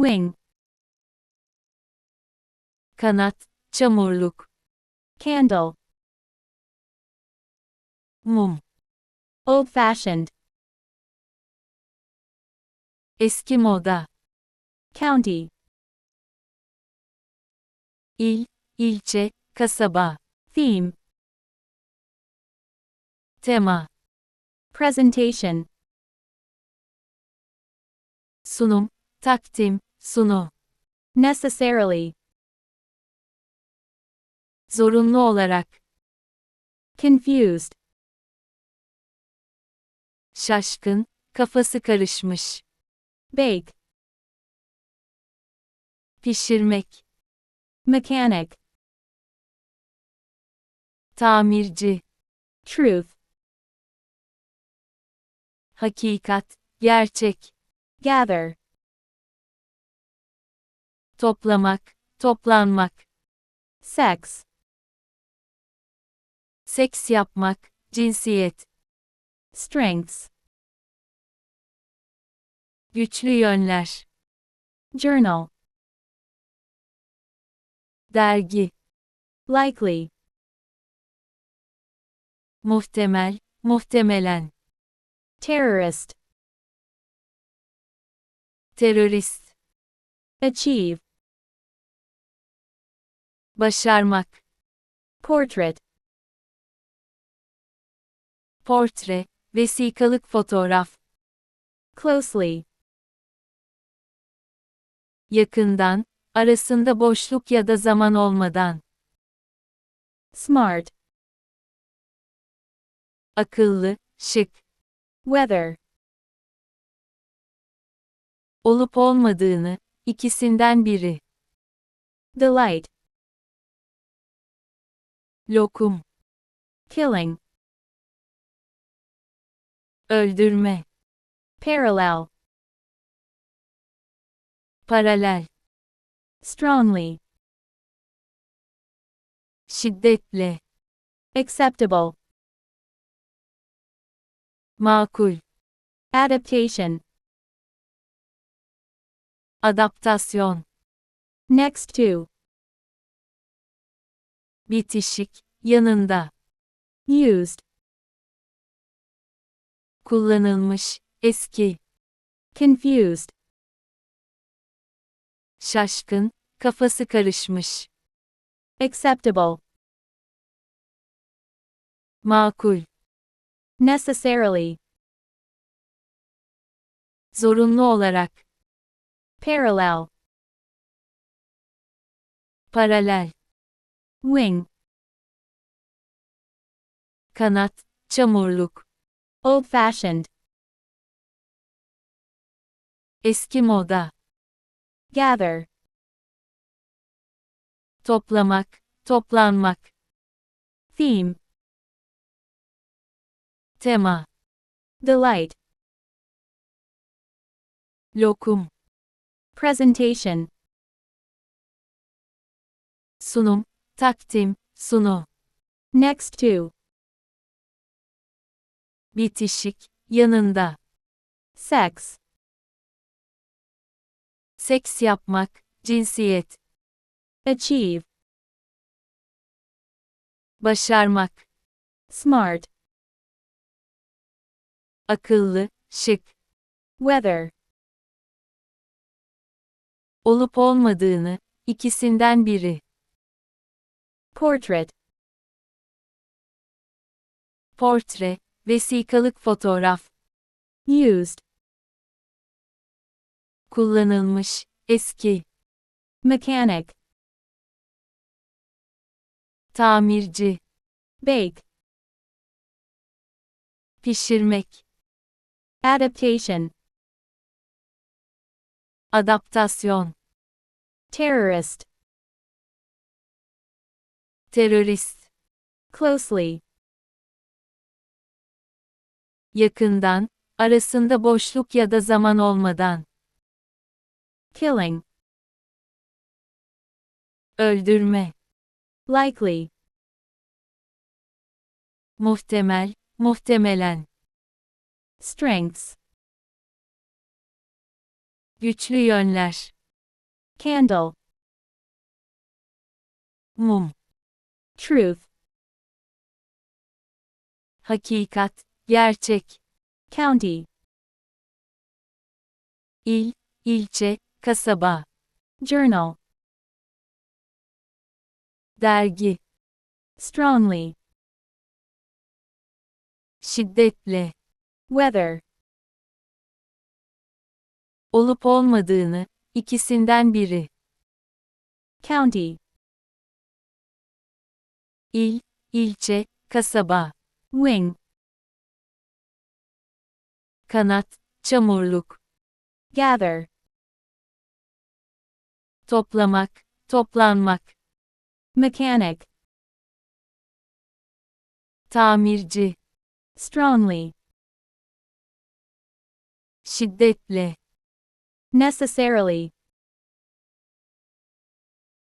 Wing. kanat, çamurluk, Candle. mum, Old fashioned. eski moda, County. il, ilçe, kasaba, Theme. tema, Presentation. sunum, takdim, sunu, Necessarily. zorunlu olarak, Confused. şaşkın, kafası karışmış, Bake. pişirmek, Mechanic. tamirci, Truth. hakikat, gerçek, Gather. Toplamak, toplanmak, Sex. seks yapmak, cinsiyet, Strengths. güçlü yönler, Journal. dergi, Likely. muhtemel, muhtemelen, Terrorist. terörist, Achieve. Başarmak, Portrait. portre, vesikalık fotoğraf, Closely. yakından, arasında boşluk ya da zaman olmadan, Smart. akıllı, şık, Weather. olup olmadığını, ikisinden biri, Delight. Lokum, Killing. öldürme, Parallel. paralel, Strongly. şiddetle, Acceptable. makul, Adaptation. adaptasyon, Next to. Bitişik, yanında, Used. kullanılmış, eski, Confused. şaşkın, kafası karışmış, Acceptable. makul, Necessarily. zorunlu olarak, Parallel. paralel, Wing. kanat, çamurluk, Old fashioned. eski moda, Gather. toplamak, toplanmak, Theme. tema, Delight. lokum, Presentation. sunum, takdim, sunu, Next to. bitişik, yanında, Sex. seks yapmak, cinsiyet, Achieve. başarmak, Smart. akıllı, şık, Weather. olup olmadığını, ikisinden biri, Portrait. portre, vesikalık fotoğraf, Used. kullanılmış, eski, Mechanic. tamirci, Bake. pişirmek, Adaptation. adaptasyon, Terrorist. Terörist, Closely. yakından, arasında boşluk ya da zaman olmadan, Killing. öldürme, Likely. muhtemel, muhtemelen, Strengths. güçlü yönler, Candle. Mum. Truth. Hakikat, gerçek. County. İl, ilçe, kasaba. Journal. Dergi. Strongly. Şiddetle. Weather. Olup olmadığını, ikisinden biri. County. İl, ilçe, kasaba. Wing. Kanat, çamurluk. Gather. Toplamak, toplanmak. Mechanic. Tamirci. Strongly. Şiddetle. Necessarily.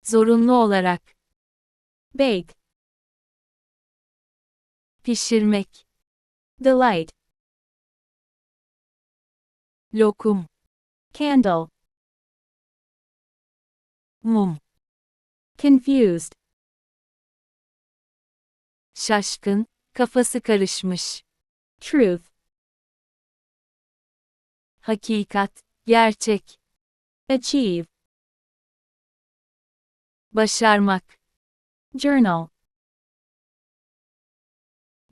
Zorunlu olarak. Bake. Pişirmek. Delight. Lokum. Candle. Mum. Confused. Şaşkın, kafası karışmış. Truth. Hakikat, gerçek. Achieve. Başarmak. Journal.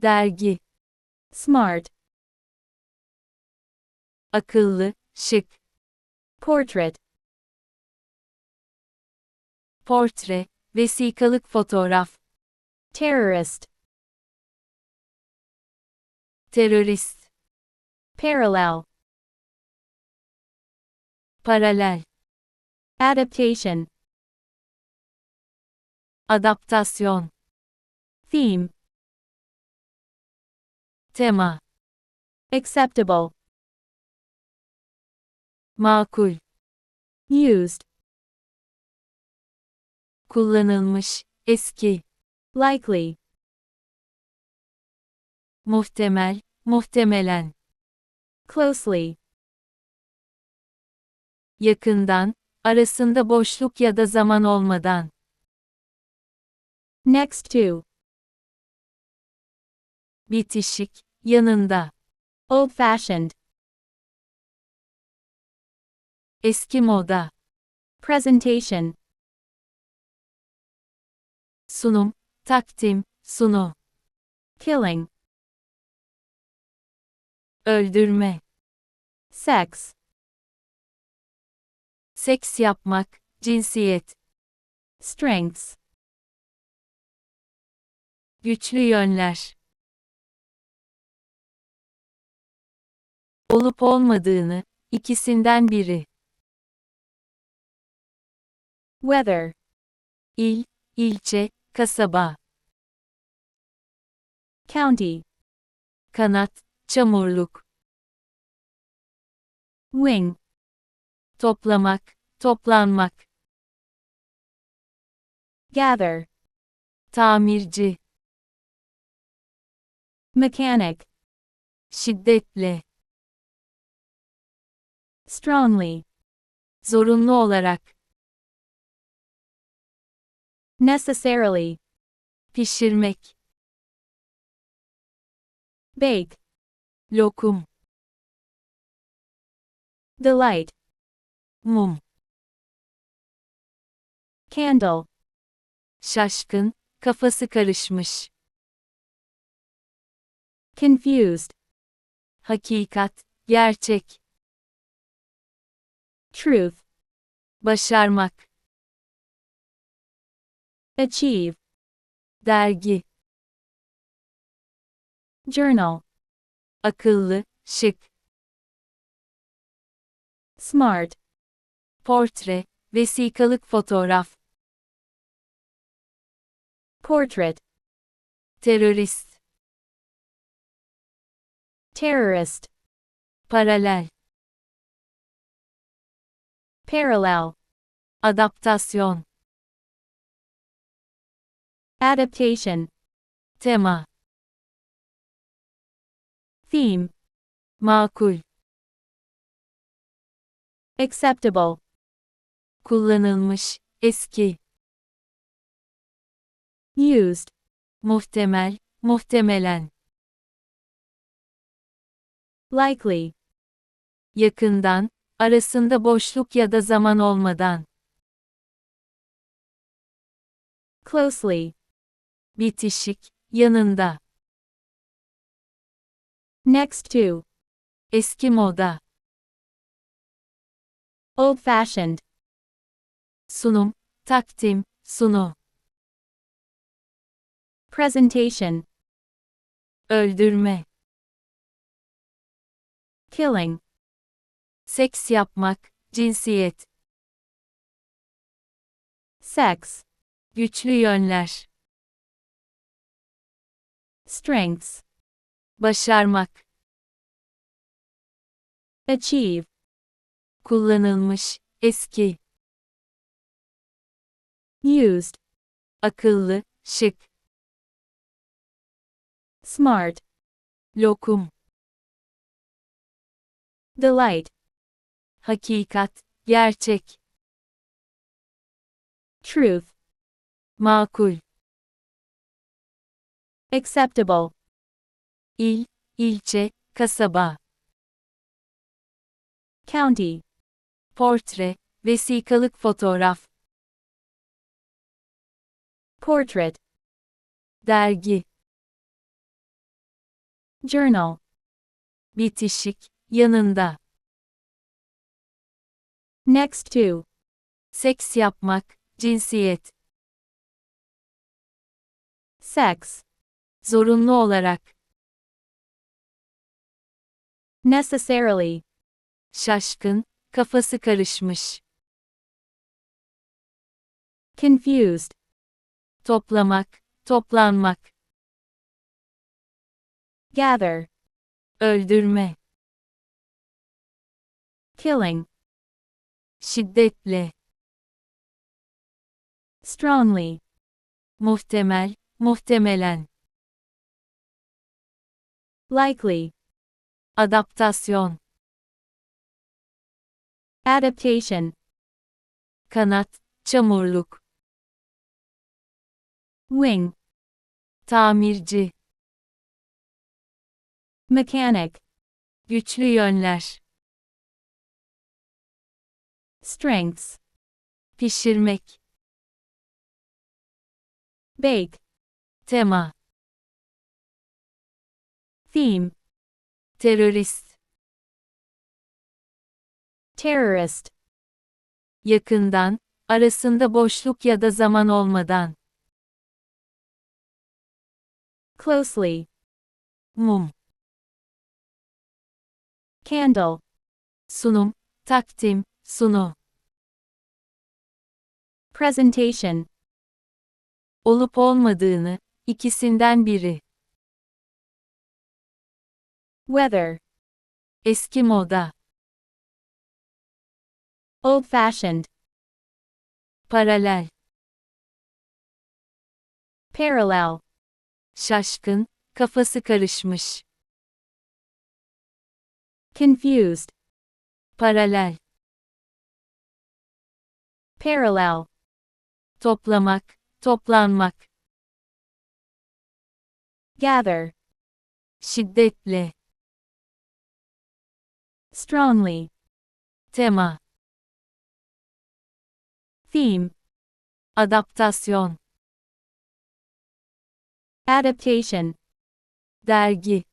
Dergi. Smart. Akıllı, şık. Portrait. Portre, vesikalık fotoğraf. Terrorist. Terörist. Parallel. Paralel. Adaptation. Adaptasyon. Theme. Tema. Acceptable. Makul. Used. Kullanılmış, eski. Likely. Muhtemel, muhtemelen. Closely. Yakından, arasında boşluk ya da zaman olmadan. Next to. Bitişik, yanında. Old fashioned. Eski moda. Presentation. Sunum, takdim, sunu. Killing. Öldürme. Sex. Seks yapmak, cinsiyet. Strengths. Güçlü yönler. Olup olmadığını, ikisinden biri. Weather. İl, ilçe, kasaba. County. Kanat, çamurluk. Wing. Toplamak, toplanmak. Gather. Tamirci. Mechanic. Şiddetle. Strongly. Zorunlu olarak. Necessarily. Pişirmek. Bake. Lokum. Delight. Mum. Candle. Şaşkın, kafası karışmış. Confused. Hakikat, gerçek. Truth. Başarmak. Achieve. Dergi. Journal. Akıllı, şık. Smart. Portre, vesikalık fotoğraf. Portrait. Terörist. Terrorist. Paralel. Parallel. Adaptasyon. Adaptation. Tema. Theme. Makul. Acceptable. kullanılmış, eski, used, muhtemel, muhtemelen, likely, yakından, arasında boşluk ya da zaman olmadan, closely, bitişik, yanında, next to, eski moda, old fashioned, sunum, takdim, sunu, presentation, öldürme, killing, seks yapmak, cinsiyet, sex, güçlü yönler, strengths, başarmak, achieve, kullanılmış, eski, used, akıllı, şık, smart, lokum, delight, hakikat, gerçek, truth, makul, acceptable, il, ilçe, kasaba, county, portre, vesikalık fotoğraf, portrait, dergi, journal, bitişik, yanında, next to, seks yapmak, cinsiyet, sex, zorunlu olarak, necessarily, şaşkın, kafası karışmış, confused, toplamak, toplanmak, gather, öldürme, killing, şiddetle, strongly, muhtemel, muhtemelen, likely, adaptasyon, adaptation, kanat, çamurluk, wing, tamirci, mechanic, güçlü yönler, strengths, pişirmek, bake, tema, theme, terörist, terrorist, yakından, arasında boşluk ya da zaman olmadan, closely, mum, candle, sunum, takdim, sunu, presentation, olup olmadığını, ikisinden biri, weather, eski moda, old fashioned, paralel, parallel, şaşkın, kafası karışmış, confused, paralel, parallel, toplamak, toplanmak, gather, şiddetle, strongly, tema, theme, adaptasyon, adaptation, dergi,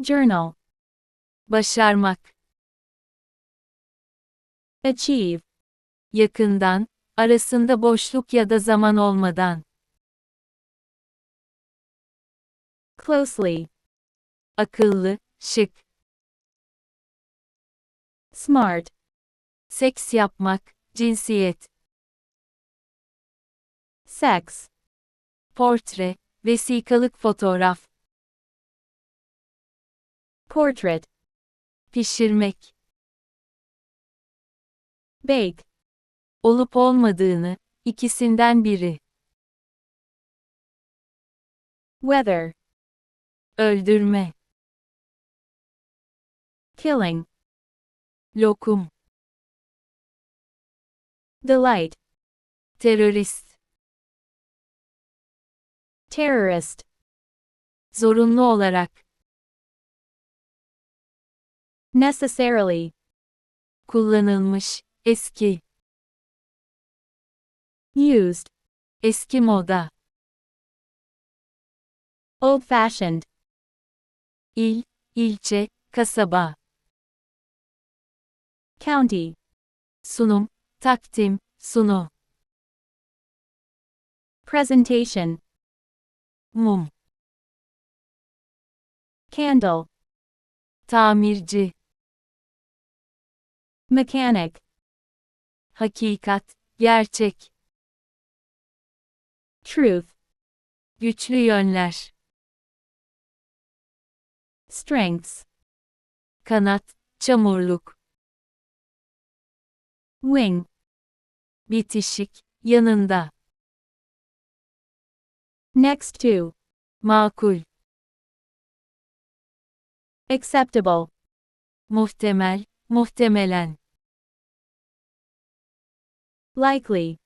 journal, başarmak, achieve, yakından, arasında boşluk ya da zaman olmadan, closely, akıllı, şık, smart, seks yapmak, cinsiyet, sex, portre, vesikalık fotoğraf, portrait, pişirmek, bake, olup olmadığını, ikisinden biri, weather, öldürme, killing, lokum, delight, terörist, terrorist, zorunlu olarak, necessarily, kullanılmış, eski, used, eski moda, old fashioned, il, ilçe, kasaba, county, sunum, takdim, sunu, presentation, mum, candle, tamirci, mechanic, hakikat, gerçek, truth, güçlü yönler, strengths, kanat, çamurluk, wing, bitişik, yanında, next to, makul, acceptable, muhtemel, muhtemelen, likely,